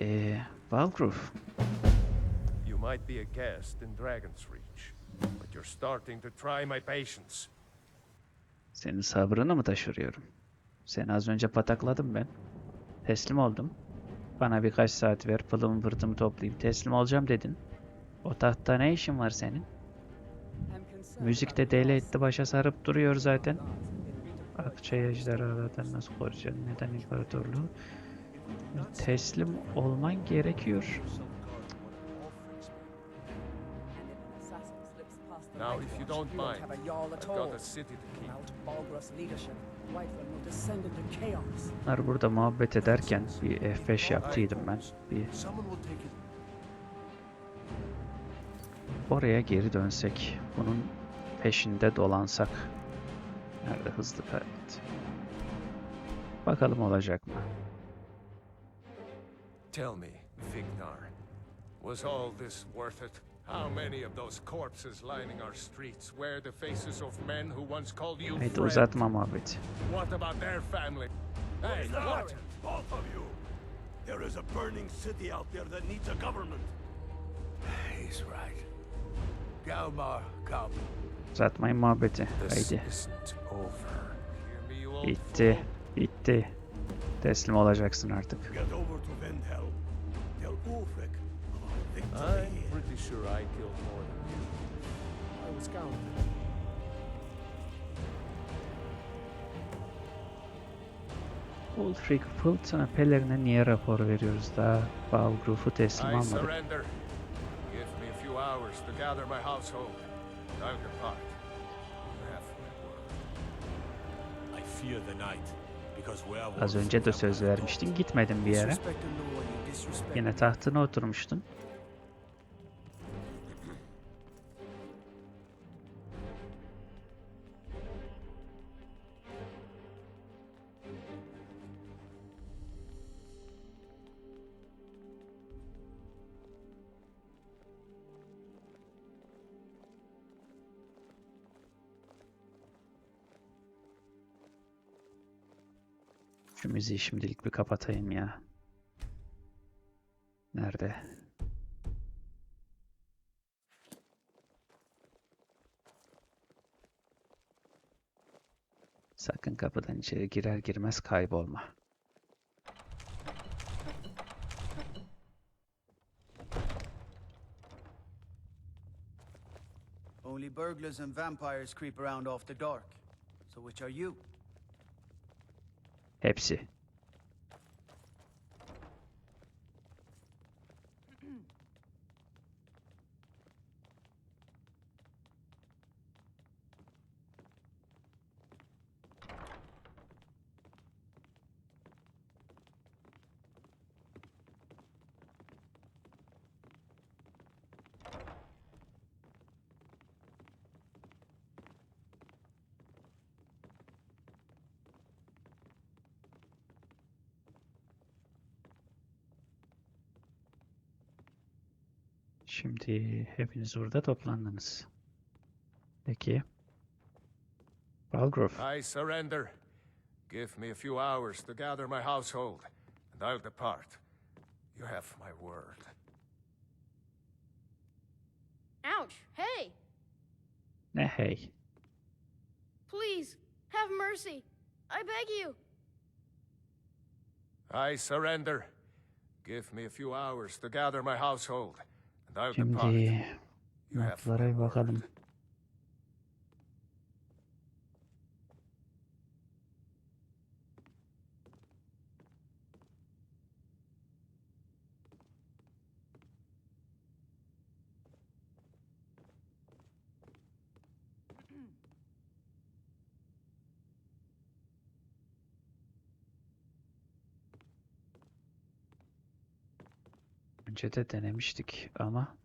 Ee, Valgrove. You might be a guest in Dragon's Reach, but you're starting to try my patience. Senin sabrını mı taşırıyorum? Seni az önce patakladım ben. Teslim oldum. Bana birkaç saat ver, pılımı pırtımı toplayayım, teslim olacağım dedin. O tahtta ne işin var senin? Müzikte deli etti başa sarıp duruyor zaten. Akçay ejderhalardan nasıl koruyacaksın? Neden imparatorluğu? Teslim olman gerekiyor. Now, if you don't mind, I've got a city to keep. Bunlar burada muhabbet ederken bir F5 yaptıydım ben. Bir oraya geri dönsek. Bunun peşinde dolansak. Nerede hızlı kaydet? Bakalım olacak mı? Tell me, Vignar, was all this worth it? How many of those corpses lining our streets wear the faces of men who once called you Haydi friend? uzatma muhabbeti. What about their family? Hey, what? Both of you! There is a burning city out there that needs a government. He's right. Galmar, come. Uzatmayın muhabbeti. This Haydi. isn't over. Hear me, you old Bitti. fool? Bitti. Teslim olacaksın artık. I'm pretty sure I killed more than you. I was counting. Ulfric Fulton'a pelerine niye rapor veriyoruz daha Balgruf'u teslim I almadık. surrender. Give me a few hours to gather my household. I'll depart. I fear the night. Because Az önce de söz vermiştin gitmedin bir yere. Yine tahtına oturmuştun. Şu müziği şimdilik bir kapatayım ya. Nerede? Sakın kapıdan içeri girer girmez kaybolma. Only burglars and vampires creep around after dark. So which are you? Hepsi. Şimdi hepiniz burada toplandınız. Peki. Balgrove. I surrender. Give me a few hours to gather my household, and I'll depart. You have my word. Ouch! Hey! Ne hey. Please, have mercy! I beg you! I surrender. Give me a few hours to gather my household, and I'll depart. Şimdi You have notlara my bir bakalım. word. Önce de denemiştik ama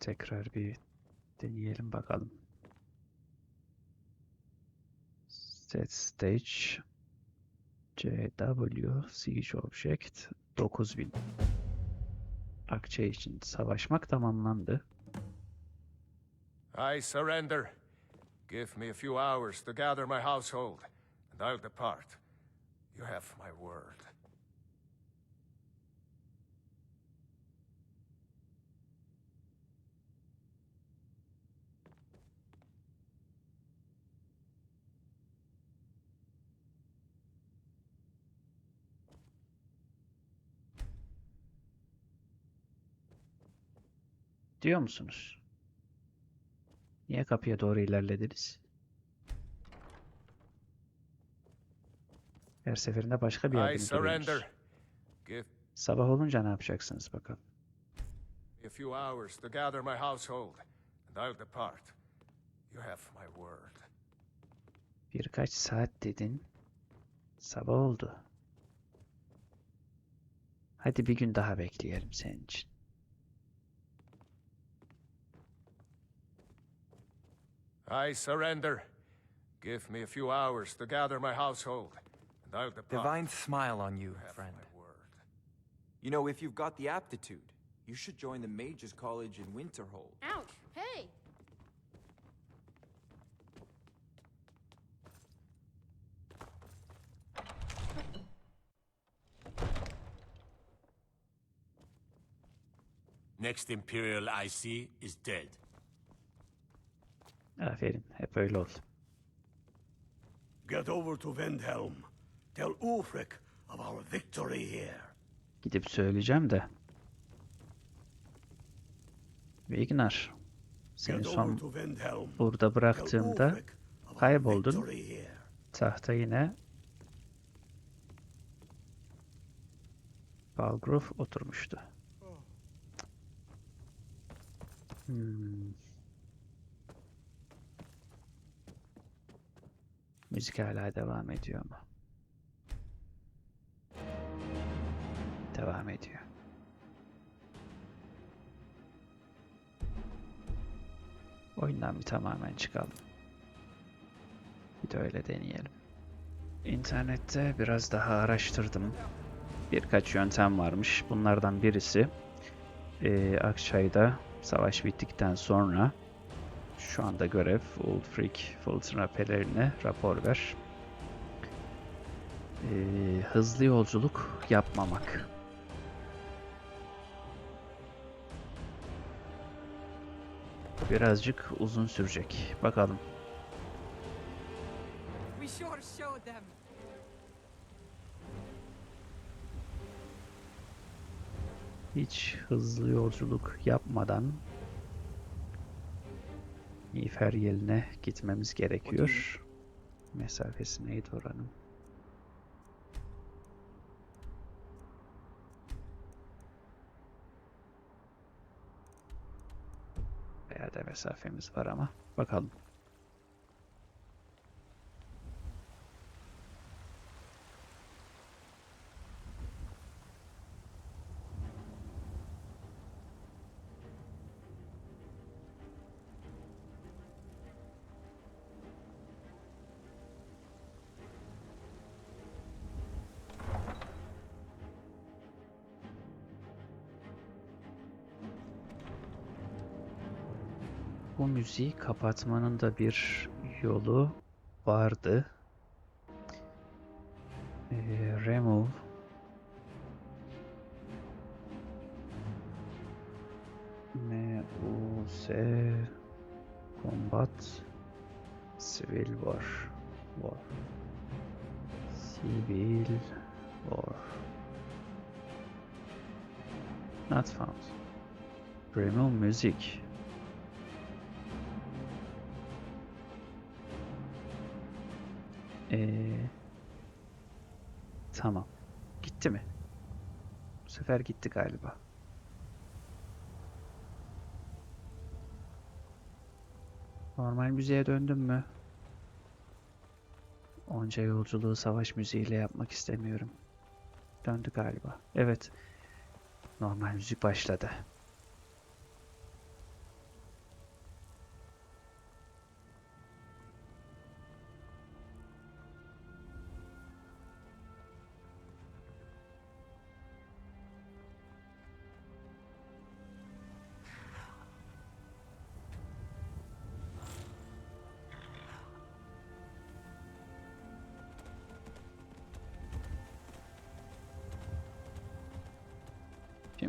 tekrar bir deneyelim bakalım. Set stage CW Siege Object 9000 Akçe için savaşmak tamamlandı. I surrender. Give me a few hours to gather my household, and I'll depart. You have my word. Diyor musunuz? Niye kapıya doğru ilerlediniz? Her seferinde başka bir yerde. Give Sabah olunca ne yapacaksınız bakalım. me a few hours to gather my household, and I'll depart. You have my word. Birkaç saat dedin. Sabah oldu. Hadi bir gün daha bekleyelim senin için. I surrender. Give me a few hours to gather my household, and I'll depart. Divine smile on you, You have friend. my word. You know, if you've got the aptitude, you should join the Mages College in Winterhold. Ouch! Hey! Next Imperial I see is dead. Aferin. Hep öyle ol. Get over to Windhelm. Tell Ulfric of our victory here. Gidip söyleyeceğim de. Vignar. Seni son burada bıraktığımda kayboldun. tahta yine Balgrove oturmuştu. Hmm. Müzik hala devam ediyor mu? Devam ediyor. Oyundan bir tamamen çıkalım. Bir de öyle deneyelim. İnternette biraz daha araştırdım. Birkaç yöntem varmış. Bunlardan birisi eee Akçay'da savaş bittikten sonra şu anda görev Ulfric Fulton Rapelerine rapor ver. Eee, hızlı yolculuk yapmamak. Birazcık uzun sürecek. Bakalım. Hiç hızlı yolculuk yapmadan Miğfer yeline gitmemiz gerekiyor. Mesafesi neydi oranın? Bayağı da mesafemiz var ama bakalım. Müziği kapatmanın da bir yolu vardı. Ee, remove. M U S Combat Civil War. War. Civil War. Not found. Remove music Ee, tamam. Gitti mi? Bu sefer gitti galiba. Normal müziğe döndüm mü? Onca yolculuğu savaş müziğiyle yapmak istemiyorum. Döndü galiba. Evet. Normal müzik başladı.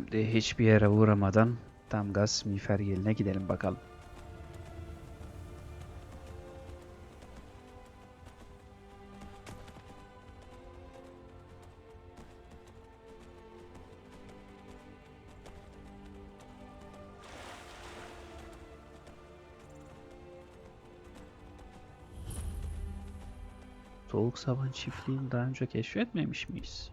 Şimdi hiçbir yere uğramadan tam gaz miğfer geline gidelim bakalım. Soğuk saban çiftliğini daha önce keşfetmemiş miyiz?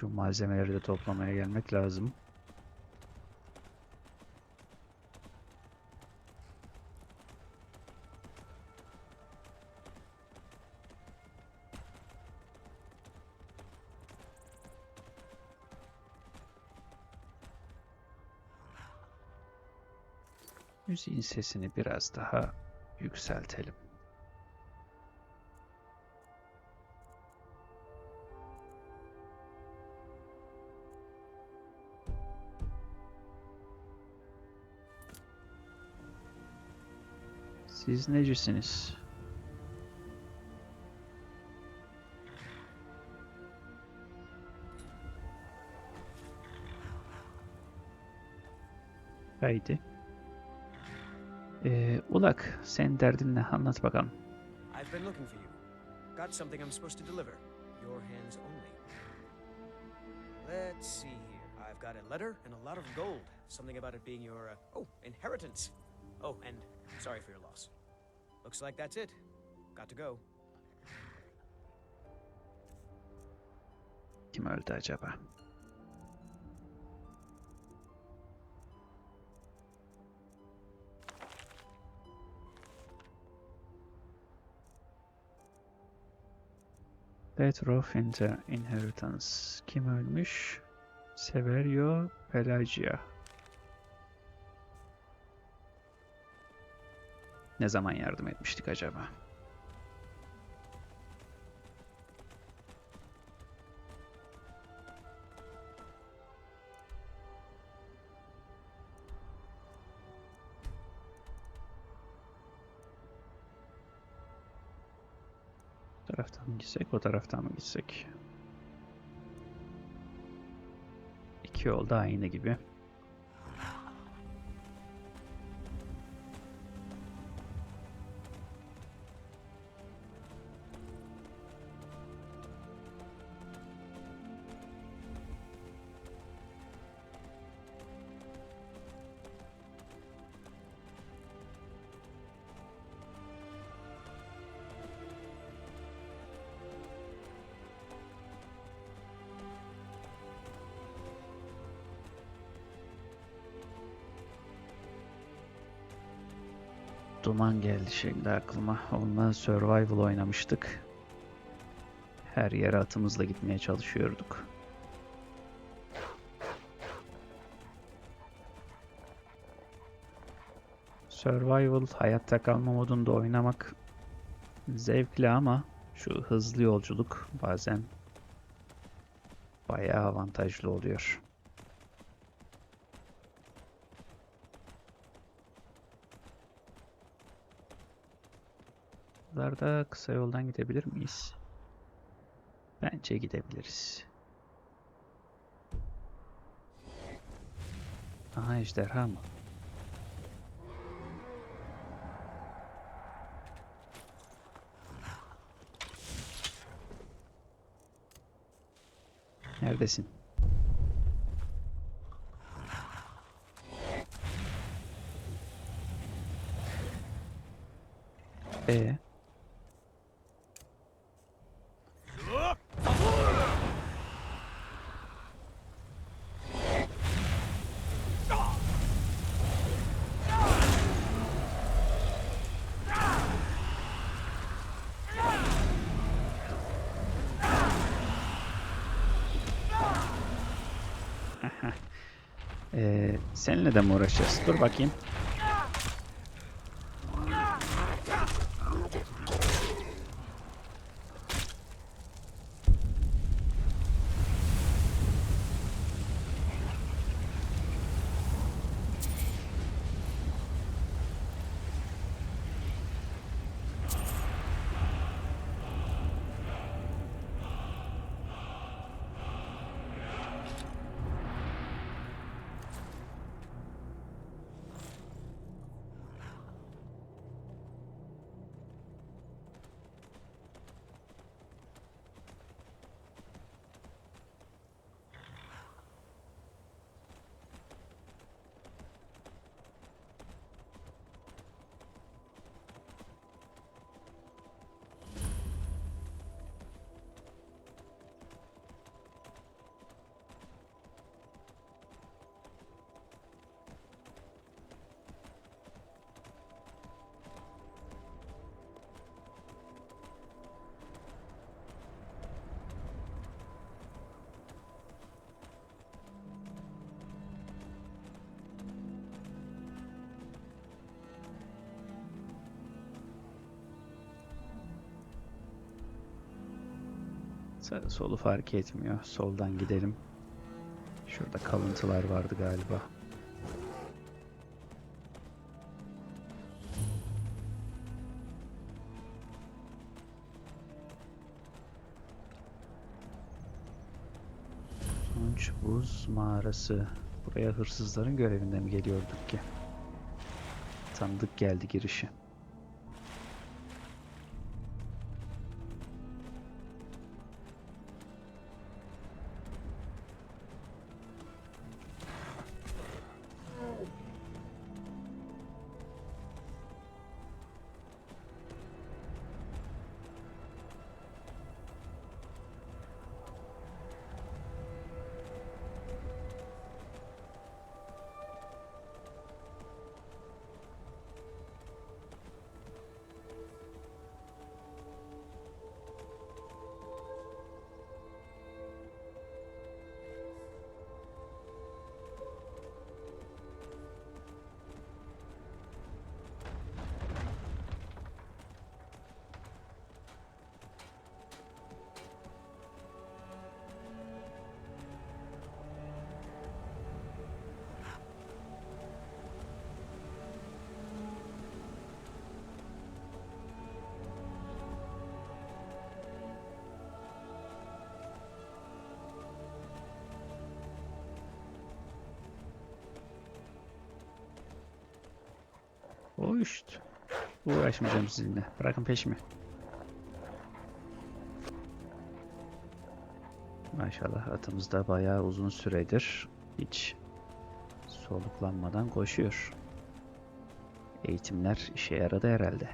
Şu malzemeleri de toplamaya gelmek lazım. Müziğin sesini biraz daha yükseltelim. Siz necisiniz? Haydi. Ee, Ulak, sen derdin ne? Anlat bakalım. I've been looking for you. Got something I'm supposed to deliver. Your hands only. Let's see here. I've got a letter and a lot of gold. Something about it being your, uh, oh, inheritance. Oh, and sorry for your loss. Looks like that's it. Got to go. Kim öldü acaba? Death of Inheritance. Kim ölmüş? Severio Pelagia. Ne zaman yardım etmiştik acaba? Bu taraftan mı gitsek, o taraftan mı gitsek? İki yol da aynı gibi. Duman geldi şimdi aklıma. Onunla Survival oynamıştık. Her yere atımızla gitmeye çalışıyorduk. Survival hayatta kalma modunda oynamak zevkli ama şu hızlı yolculuk bazen bayağı avantajlı oluyor. Buralarda kısa yoldan gidebilir miyiz? Bence gidebiliriz. Aha ejderha mı? Neredesin? E Ee, seninle de mi uğraşacağız? Dur bakayım. Solu fark etmiyor. Soldan gidelim. Şurada kalıntılar vardı galiba. Tunç Buz Mağarası. Buraya hırsızların görevinde mi geliyorduk ki? Tanıdık geldi girişi. O. Uğraşmayacağım sizinle. Bırakın peşimi. Maşallah atımız da bayağı uzun süredir hiç soluklanmadan koşuyor. Eğitimler işe yaradı herhalde.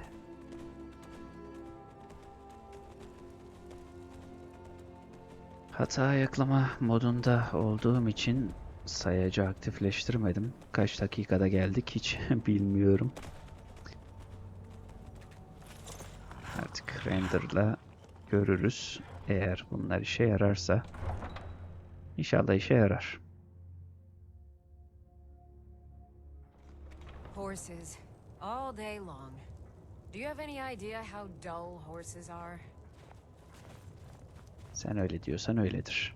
Hata ayaklama modunda olduğum için sayacı aktifleştirmedim. Kaç dakikada geldik hiç bilmiyorum. Artık renderla görürüz. Eğer bunlar işe yararsa. İnşallah işe yarar. Horses. All day long. Do you have any idea how dull horses are? Sen öyle diyorsan öyledir.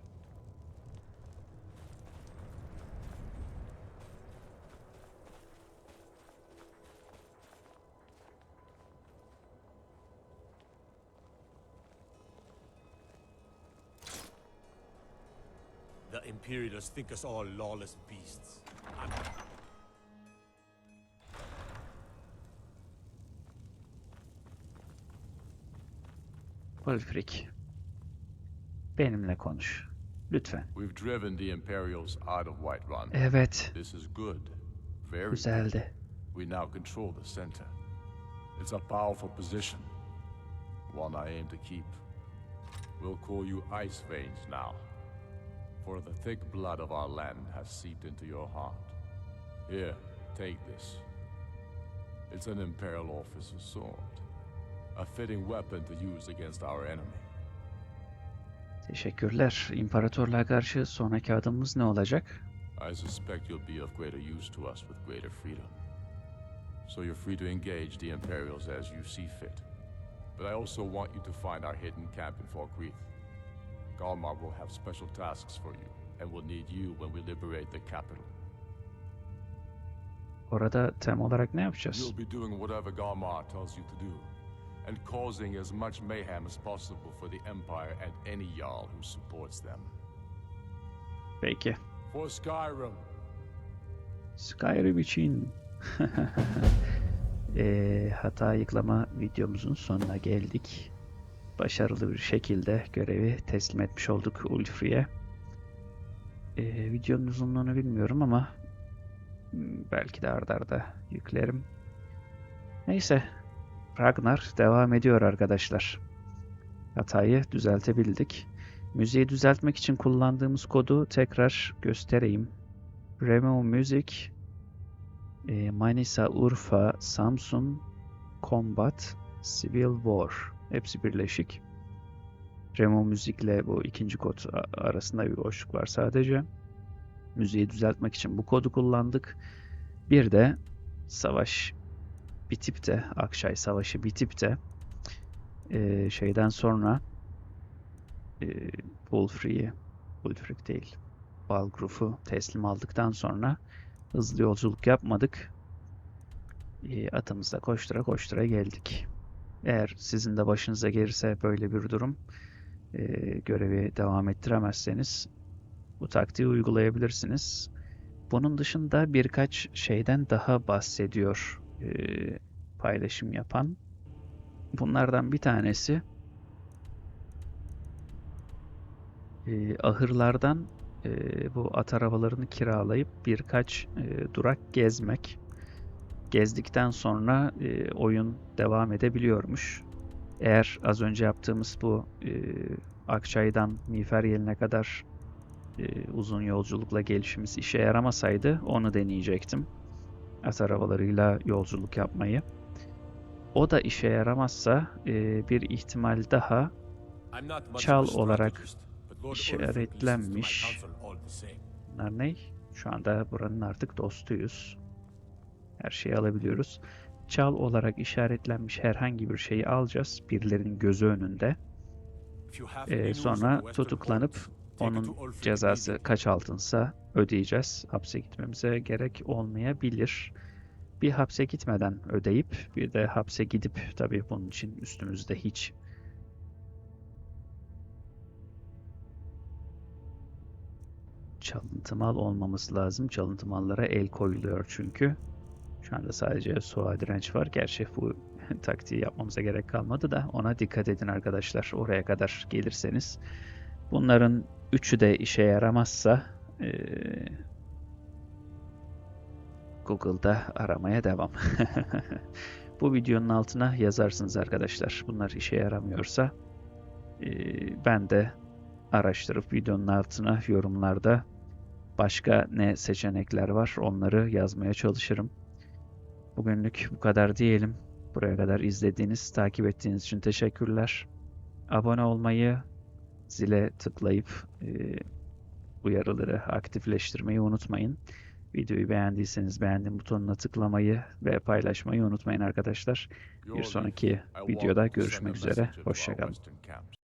The Imperialists think us all lawless beasts. I'm Wolfric. Benimle konuş. Lütfen. We've driven the Imperials out of Whiterun. Evet. This is good. Very good. We now control the center. It's a powerful position. One I aim to keep. We'll call you Ice Veins now. For the thick blood of our land has seeped into your heart. Here, take this. It's an Imperial officer's sword. A fitting weapon to use against our enemy. Teşekkürler. İmparatorluğa karşı sonraki adımımız ne olacak? I suspect you'll be of greater use to us with greater freedom. So you're free to engage the Imperials as you see fit. But I also want you to find our hidden camp in Fort Greeth. Galmar will have special tasks for you, and will need you when we liberate the capital. Orada tem olarak ne yapacağız? You'll be doing whatever Galmar tells you to do, and causing as much mayhem as possible for the Empire and any Jarl who supports them. Peki. For Skyrim, Skyrim için Eee, hata ayıklama videomuzun sonuna geldik. Başarılı bir şekilde görevi teslim etmiş olduk Ulfri'ye. Eee, videonun uzunluğunu bilmiyorum ama hmm, belki de ardarda arda yüklerim. Neyse, Ragnar devam ediyor arkadaşlar. Hatayı düzeltebildik. Müziği düzeltmek için kullandığımız kodu tekrar göstereyim. Remo Music e, Manisa, Urfa, Samsun, Combat, Civil War. Hepsi birleşik. Remo Müzik'le bu ikinci kod arasında bir boşluk var sadece. Müziği düzeltmek için bu kodu kullandık. Bir de savaş bitip de Akşay Savaşı bitip de e, şeyden sonra e, Wulfri'yi, Wulfric değil, Balgruf'u teslim aldıktan sonra hızlı yolculuk yapmadık. E, atımızda koştura koştura geldik. Eğer sizin de başınıza gelirse böyle bir durum, e, görevi devam ettiremezseniz bu taktiği uygulayabilirsiniz. Bunun dışında birkaç şeyden daha bahsediyor e, paylaşım yapan. Bunlardan bir tanesi e, ahırlardan e, bu at arabalarını kiralayıp birkaç e, durak gezmek. Gezdikten sonra e, oyun devam edebiliyormuş. Eğer az önce yaptığımız bu e, Akçay'dan Miğfer kadar e, uzun yolculukla gelişimiz işe yaramasaydı onu deneyecektim. At arabalarıyla yolculuk yapmayı. O da işe yaramazsa e, bir ihtimal daha Çal olarak işaretlenmiş. Bunlar? Şu anda buranın artık dostuyuz. Her şeyi alabiliyoruz. Çal olarak işaretlenmiş herhangi bir şeyi alacağız. Birilerinin gözü önünde. Ee, sonra tutuklanıp onun cezası kaç altınsa ödeyeceğiz. Hapse gitmemize gerek olmayabilir. Bir hapse gitmeden ödeyip bir de hapse gidip tabii bunun için üstümüzde hiç çalıntı mal olmaması lazım. Çalıntı mallara el koyuluyor çünkü. Şu anda sadece soğuğa direnç var. Gerçi bu taktiği yapmamıza gerek kalmadı da ona dikkat edin arkadaşlar. Oraya kadar gelirseniz. Bunların üçü de işe yaramazsa eee, Google'da aramaya devam. Bu videonun altına yazarsınız arkadaşlar. Bunlar işe yaramıyorsa eee, ben de araştırıp videonun altına yorumlarda başka ne seçenekler var onları yazmaya çalışırım. Bugünlük bu kadar diyelim. Buraya kadar izlediğiniz, takip ettiğiniz için teşekkürler. Abone olmayı, zile tıklayıp e, uyarıları aktifleştirmeyi unutmayın. Videoyu beğendiyseniz beğendim butonuna tıklamayı ve paylaşmayı unutmayın arkadaşlar. Bir sonraki videoda görüşmek üzere. Hoşçakalın.